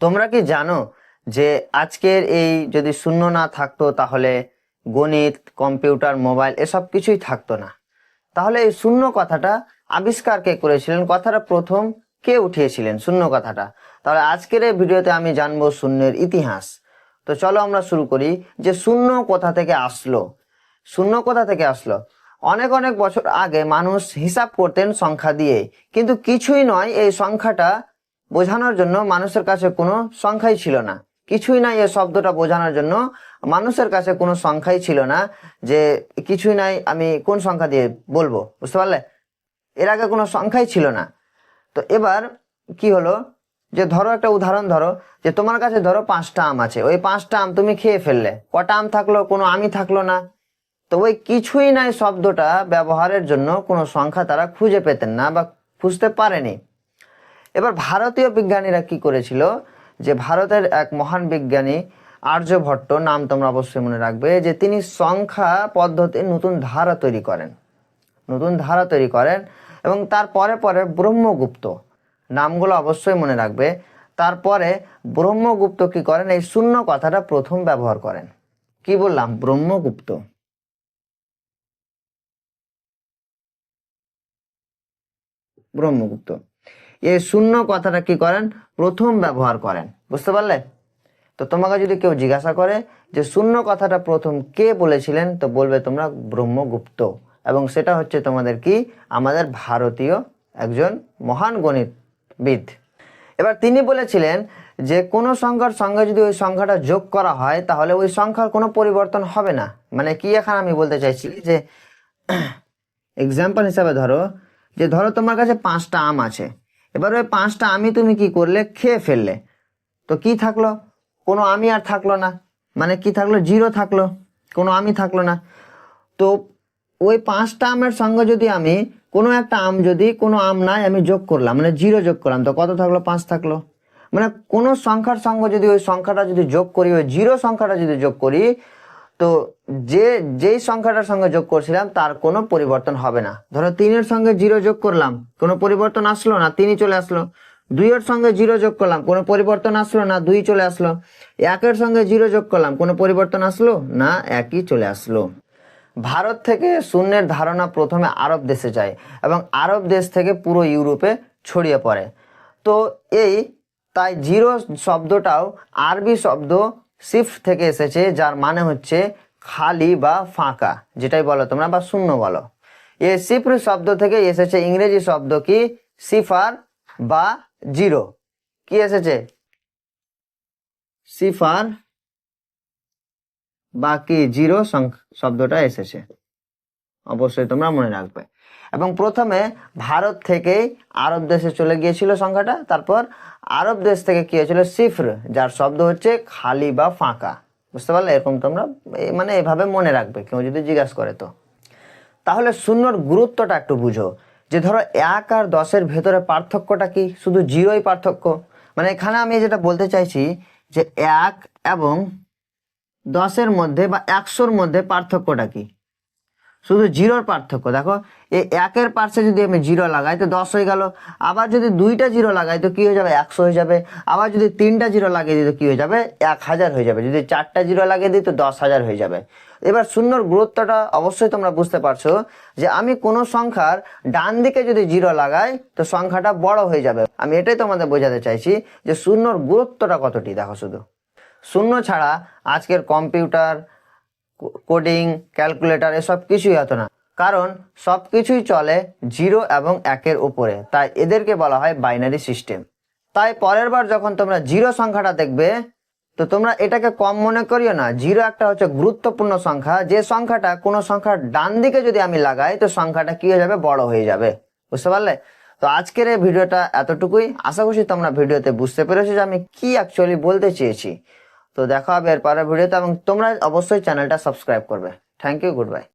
তোমরা কি জানো যে আজকের এই যদি শূন্য না থাকতো তাহলে গণিত, কম্পিউটার, মোবাইল এসব কিছুই থাকতো না। তাহলে এই শূন্য কথাটা আবিষ্কার কে করেছিলেন? কথাটা প্রথম কে উঠিয়েছিলেন? শূন্য কথাটা। তাহলে আজকের এই ভিডিওতে আমি জানব শূন্যের ইতিহাস। তো চলো আমরা শুরু করি যে শূন্য কোথা থেকে আসলো? শূন্য কোথা থেকে আসলো? অনেক অনেক বছর আগে মানুষ হিসাব করতেন সংখ্যা দিয়ে। কিন্তু কিছুই নয়, এই সংখ্যাটা বোঝানোর জন্য মানুষের কাছে কোনো সংখ্যাই ছিল না। কিছুই নাই এ শব্দটা বোঝানোর জন্য মানুষের কাছে কোনো সংখ্যাই ছিল না যে কিছুই নাই আমি কোন সংখ্যা দিয়ে বলব, বুঝতে পারলে? এর আগে কোনো সংখ্যাই ছিল না। তো এবার কি হলো? যে ধরো একটা উদাহরণ ধরো, যে তোমার কাছে ধরো পাঁচটা আম আছে, ওই পাঁচটা আম তুমি খেয়ে ফেললে, কটা আম থাকল, কোনো আমি থাকল না। তো ওই কিছুই নাই শব্দটা ব্যবহারের জন্য কোনো সংখ্যা তারা খুঁজে পেতেন না বা খুঁজতে পারেনি। এবার ভারতীয় বিজ্ঞানীরা কি করেছিল? যে ভারতের এক মহান বিজ্ঞানী আর্যভট্ট নাম তোমরা অবশ্যই মনে রাখবে, যে তিনি সংখ্যা পদ্ধতির নতুন ধারা তৈরি করেন। নতুন ধারা তৈরি করেন এবং তার পরে পরে ব্রহ্মগুপ্ত নামগুলো অবশ্যই মনে রাখবে। তারপরে ব্রহ্মগুপ্ত কি করেন? এই শূন্য কথাটা প্রথম ব্যবহার করেন। কি বললাম? ব্রহ্মগুপ্ত। ব্রহ্মগুপ্ত। এই শূন্য কথাটা কি করেন? প্রথম ব্যবহার করেন। বুঝতে পারলে? তো তোমাকে যদি কেউ জিজ্ঞাসা করে যে শূন্য কথাটা প্রথম কে বলেছিলেন, তো বলবে তোমরা ব্রহ্মগুপ্ত। এবং সেটা হচ্ছে তোমাদের কি? আমাদের ভারতীয় একজন মহান গণিতবিদ। এবার তিনি বলেছিলেন যে কোনো সংখ্যার সঙ্গে যদি ওই সংখ্যাটা যোগ করা হয়, তাহলে ওই সংখ্যার কোনো পরিবর্তন হবে না। মানে কি এখন আমি বলতে চাইছি যে এক্সাম্পল হিসাবে ধরো যে ধরো তোমার কাছে পাঁচটা আম আছে। এবার ওই পাঁচটা আমি তুমি কি করলে? খেয়ে ফেললে। তো কি থাকল? কোনো আমি আর থাকল না। মানে কি থাকল? জিরো থাকল। কোনো আমি থাকল না। তো ওই পাঁচটা আমের সঙ্গে যদি আমি কোনো একটা আম যদি কোনো আম নাই, আমি যোগ করলাম। মানে জিরো যোগ করলাম। তো কত থাকল? পাঁচ থাকল। মানে কোনো সংখ্যার সঙ্গে যদি ওই সংখ্যাটা যদি যোগ করি, ওই জিরো সংখ্যাটা যদি যোগ করি তো যে, যেই সংখ্যাটার সঙ্গে যোগ করছিলাম, তার কোনো পরিবর্তন হবে না। ধরো তিনের সঙ্গে জিরো যোগ করলাম, কোনো পরিবর্তন আসলো না, তিনই চলে আসলো। দুইয়ের সঙ্গে জিরো যোগ করলাম, কোনো পরিবর্তন আসলো না, দুই চলে আসলো। একের সঙ্গে জিরো যোগ করলাম, কোনো পরিবর্তন আসলো না, একই চলে আসলো। ভারত থেকে শূন্যের ধারণা প্রথমে আরব দেশে যায় এবং আরব দেশ থেকে পুরো ইউরোপে ছড়িয়ে পড়ে। তো এই, তাই জিরো শব্দটাও আরবি শব্দ শিফট থেকে এসেছে, যার মানে হচ্ছে খালি বা ফাঁকা, যেটাই বলো তোমরা বা শূন্য বলো। এই সিফর শব্দ থেকে এসেছে ইংরেজি শব্দ কি? সিফার বা জিরো কি এসেছে? সিফার বাকি জিরো শব্দটা এসেছে। অবশ্যই তোমরা মনে রাখবে। এবং প্রথমে ভারত থেকেই আরব দেশে চলে গিয়েছিল সংখ্যাটা, তারপর আরব দেশ থেকে কি হয়েছিল? সিফর, যার শব্দ হচ্ছে খালি বা ফাঁকা। বুঝতে পারলে? এরকম তোমরা মানে এভাবে মনে রাখবে, কেউ যদি জিজ্ঞাসা করে তো। তাহলে শূন্যর গুরুত্বটা একটু বুঝো। যে ধরো এক আর দশের ভেতরে পার্থক্যটা কি? শুধু জিরোই পার্থক্য? মানে এখানে আমি যেটা বলতে চাইছি, যে এক এবং দশের মধ্যে বা একশোর মধ্যে পার্থক্যটা কি? শুধু জিরোর পার্থক্য। দেখো এই একের পার্শ্বে যদি আমি জিরো লাগাই, তো দশ হয়ে গেল। আবার যদি দুইটা জিরো লাগাই, তো কী হয়ে যাবে? একশো হয়ে যাবে। আবার যদি তিনটা জিরো লাগিয়ে দিই, তো কী হয়ে যাবে? এক হাজার হয়ে যাবে। যদি চারটা জিরো লাগিয়ে দিই, তো দশ হাজার হয়ে যাবে। এবার শূন্যর গুরুত্বটা অবশ্যই তোমরা বুঝতে পারছ যে আমি কোনো সংখ্যার ডান দিকে যদি জিরো লাগাই, তো সংখ্যাটা বড় হয়ে যাবে। আমি এটাই তোমাদের বোঝাতে চাইছি যে শূন্যর গুরুত্বটা কতটি? দেখো শুধু। শূন্য ছাড়া আজকের কম্পিউটার কোডিং ক্যালকুলেটর এসব কিছুই হতো না। কারণ সব কিছুই চলে জিরো এবং একের উপরে। তাই এদেরকে বলা হয় বাইনারি সিস্টেম তাই পরের বার যখন তোমরা জিরো সংখ্যাটা দেখবে, তো তোমরা এটাকে কম মনে করিও না। জিরো একটা হচ্ছে গুরুত্বপূর্ণ সংখ্যা। যে সংখ্যাটা কোনো সংখ্যার ডান দিকে যদি আমি লাগাই, তো সংখ্যাটা কি হয়ে যাবে? বড় হয়ে যাবে। বুঝতে পারলে? তো আজকের এই ভিডিওটা এতটুকুই। আশা করছি তোমরা ভিডিওতে বুঝতে পেরেছ যে আমি কি অ্যাকচুয়ালি বলতে চেয়েছি। তো দেখা হবে এর পরের ভিডিওতে এবং তোমরা অবশ্যই চ্যানেলটা সাবস্ক্রাইব করবে। Thank you good bye